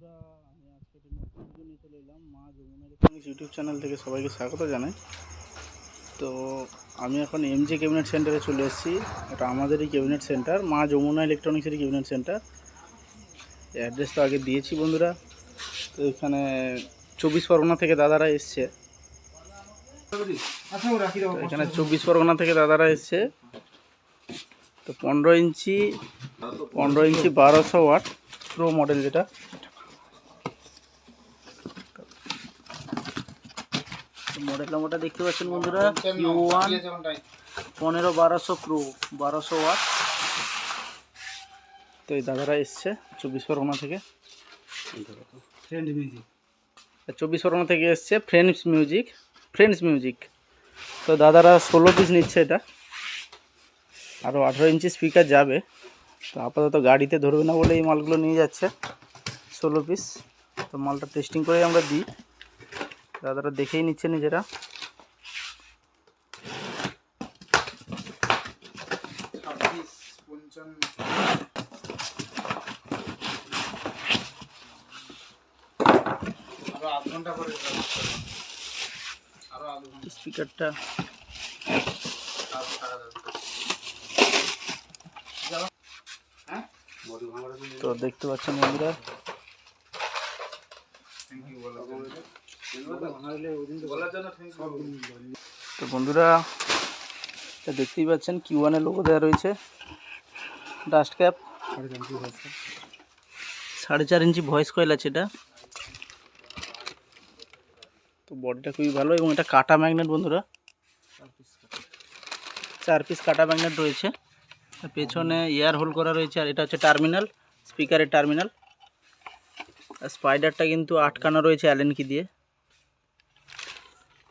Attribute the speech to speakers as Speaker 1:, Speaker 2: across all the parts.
Speaker 1: বন্ধুরা, আমি আজকে একটি নতুন ভিডিও নিয়ে চলে এলাম মা যমুনা ইলেকট্রনিক্স ইউটিউব চ্যানেল থেকে সবাইকে স্বাগত জানাই। তো আমি এখন এম জি ক্যাবিনেট সেন্টারে চলে এসেছি। এটা আমাদেরই ক্যাবিনেট সেন্টার মা যমুনা ইলেকট্রনিক্সেরই ক্যাবিনেট সেন্টার অ্যাড্রেস তো আগে দিয়েছি বন্ধুরা। তো এখানে চব্বিশ পরগনা থেকে দাদারা এসছে। এখানে চব্বিশ পরগনা থেকে দাদারা এসছে। তো পনেরো ইঞ্চি পনেরো ইঞ্চি বারোশো ওয়াট প্রো মডেল যেটা। মডেল নাম্বারটা দেখতে পাচ্ছেন বন্ধুরা ইউ ওয়ান পনেরো বারোশো প্রো বারোশো ওয়াট তো এই দাদারা এসছে চব্বিশ পরগনা থেকে। চব্বিশ পরগনা থেকে এসছে ফ্রেন্ডস মিউজিক ফ্রেন্ডস মিউজিক তো দাদারা ষোলো পিস নিচ্ছে এটা। আরও আঠেরো ইঞ্চি স্পিকার যাবে। তো আপাতত গাড়িতে ধরবে না বলে এই মালগুলো নিয়ে যাচ্ছে। ষোলো পিস তো মালটা টেস্টিং করেই আমরা দিই। দাদারা দেখেই নিচ্ছে নিজেরা স্পিকারটা তো দেখতে পাচ্ছেন বন্ধুরা তো বন্ধুরা এটা দেখতেই পাচ্ছেন কিউ ওয়ানের লোগো দেওয়া রয়েছে। ডাস্ট ক্যাপ সাড়ে চার ইঞ্চি ভয়েস কয়েল আছে এটা। তো বডিটা খুবই ভালো এবং এটা কাটা ম্যাগনেট বন্ধুরা। চার পিস কাটা। ম্যাগনেট রয়েছে। আর পেছনে এয়ার হোল করা রয়েছে আর এটা হচ্ছে টার্মিনাল স্পিকারের টার্মিনাল আর স্পাইডারটা কিন্তু আটকানো রয়েছে অ্যালেন কি দিয়ে।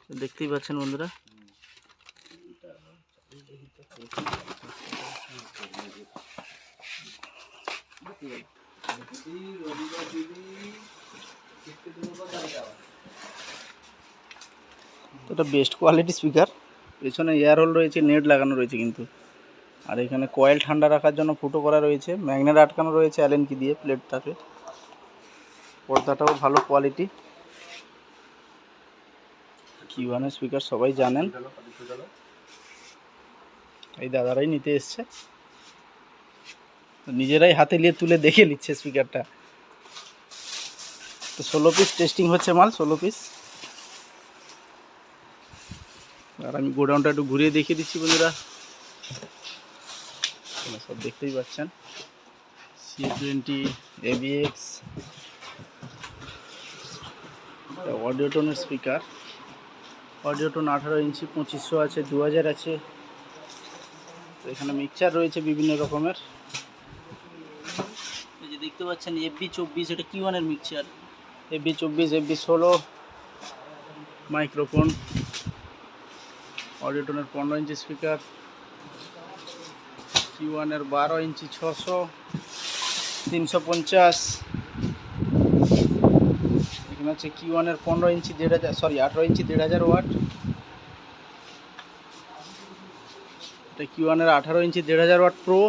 Speaker 1: দেখতেই পাচ্ছেন বন্ধুরা। এটা বেস্ট কোয়ালিটি স্পিকার পেছনে এয়ার হোল রয়েছে নেট লাগানো রয়েছে কিন্তু। আর এখানে কয়েল ঠান্ডা রাখার জন্য ফুটো করা রয়েছে ম্যাগনেট আটকানো রয়েছে অ্যালেন কি দিয়ে প্লেটটাকে পর্দাটাও ভালো কোয়ালিটি কি ওয়ানের স্পিকার সবাই জানেন। এই দাদারাই নিতে এসছে। নিজেরাই হাতে নিয়ে তুলে দেখে নিচ্ছে স্পিকারটা তো ষোলো পিস টেস্টিং হচ্ছে মাল, ষোলো পিস আর আমি গোডাউনটা একটু ঘুরিয়ে দেখিয়ে দিচ্ছি বন্ধুরা। সব দেখতেই পাচ্ছেন। সি টোয়েন্টি এবিএক্স অডিওটোনের স্পিকার অডিওটোন আঠারো ইঞ্চি, পঁচিশশো আছে দু হাজার আছে। তো এখানে মিক্সচার রয়েছে বিভিন্ন রকমের। যে দেখতে পাচ্ছেন এফবি চব্বিশ, এটা কি ওয়ানের মিক্সচার এফবি চব্বিশ এফবি ষোলো মাইক্রোফোন অডিওটনের পনেরো ইঞ্চি স্পিকার কি ওয়ানের বারো ইঞ্চি, ছশো। তিনশো পঞ্চাশ। এখানে হচ্ছে কি ওয়ানের পনেরো ইঞ্চি দেড় হাজার সরি আঠেরো ইঞ্চি দেড় হাজার ওয়াট। এটা কি ওয়ানের আঠারো ইঞ্চি দেড় হাজার ওয়াট প্রো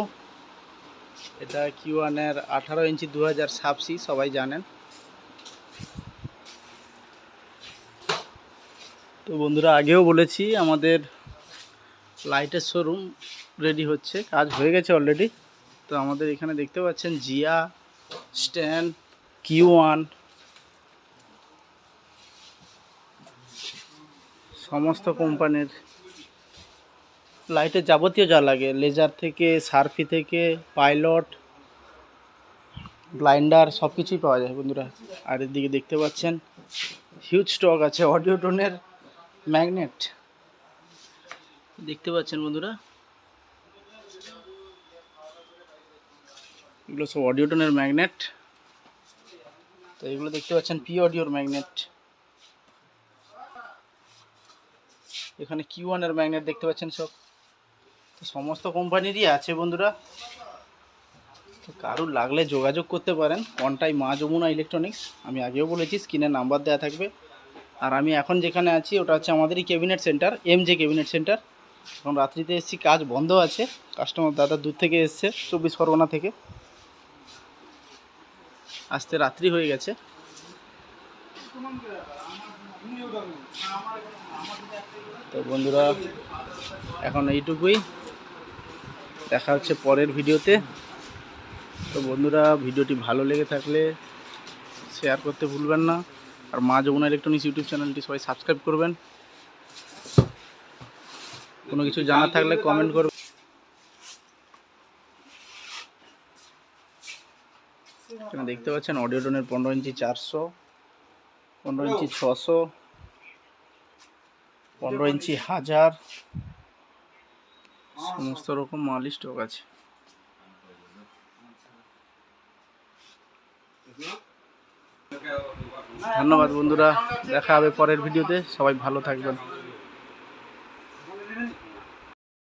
Speaker 1: এটা কি ওয়ানের আঠারো ইঞ্চি দু হাজার সাবসি সবাই জানেন। তো বন্ধুরা, আগেও বলেছি, আমাদের লাইটের শোরুম রেডি হচ্ছে, কাজ হয়ে গেছে অলরেডি তো আমাদের এখানে দেখতে পাচ্ছেন জিয়া, স্ট্যান্ড কিউ ওয়ান সমস্ত কোম্পানির লাইটের যাবতীয় যা লাগে লেজার থেকে, সার্ফি থেকে পাইলট ব্লাইন্ডার সব কিছুই পাওয়া যায় বন্ধুরা। আর এদিকে দেখতে পাচ্ছেন হিউজ স্টক আছে অডিও টোনের ম্যাগনেট দেখতে পাচ্ছেন বন্ধুরা? এগুলো সব অডিও টোনের ম্যাগনেট তো এগুলো দেখতে পাচ্ছেন পি অডিওর ম্যাগনেট এখানে কিউ ওয়ানের ম্যাগনেট দেখতে পাচ্ছেন সব। তো সমস্ত কোম্পানিরই আছে বন্ধুরা। তো কারুর লাগলে যোগাযোগ করতে পারেন। কন্টাই মা যমুনা ইলেকট্রনিক্স আমি আগেও বলেছি স্ক্রিনে নাম্বার দেওয়া থাকবে। আর আমি এখন যেখানে আছি, ওটা হচ্ছে আমাদেরই cabinet centre M J cabinet centre এখন রাত্রিতে এসেছি, কাজ বন্ধ আছে। কাস্টমার দাদা দূর থেকে এসছে, চব্বিশ পরগনা থেকে। আসতে রাত্রি হয়ে গেছে। তো বন্ধুরা, এখন এইটুকুই। দেখা হচ্ছে পরের ভিডিওতে। তো বন্ধুরা, ভিডিওটি ভালো লেগে থাকলে শেয়ার করতে ভুলবেন না। আর মা যমুনা ইলেকট্রনিক্স ইউটিউব চ্যানেলটি সবাই সাবস্ক্রাইব করবেন। কোনো কিছু জানার থাকলে কমেন্ট করবেন। এখানে দেখতে পাচ্ছেন অডিও টোনের পনেরো ইঞ্চি চারশো। পনেরো ইঞ্চি ছশো পনেরো ইঞ্চি হাজার সমস্ত রকম মালই স্টক আছে। ধন্যবাদ বন্ধুরা দেখা হবে পরের ভিডিওতে সবাই ভালো থাকবেন।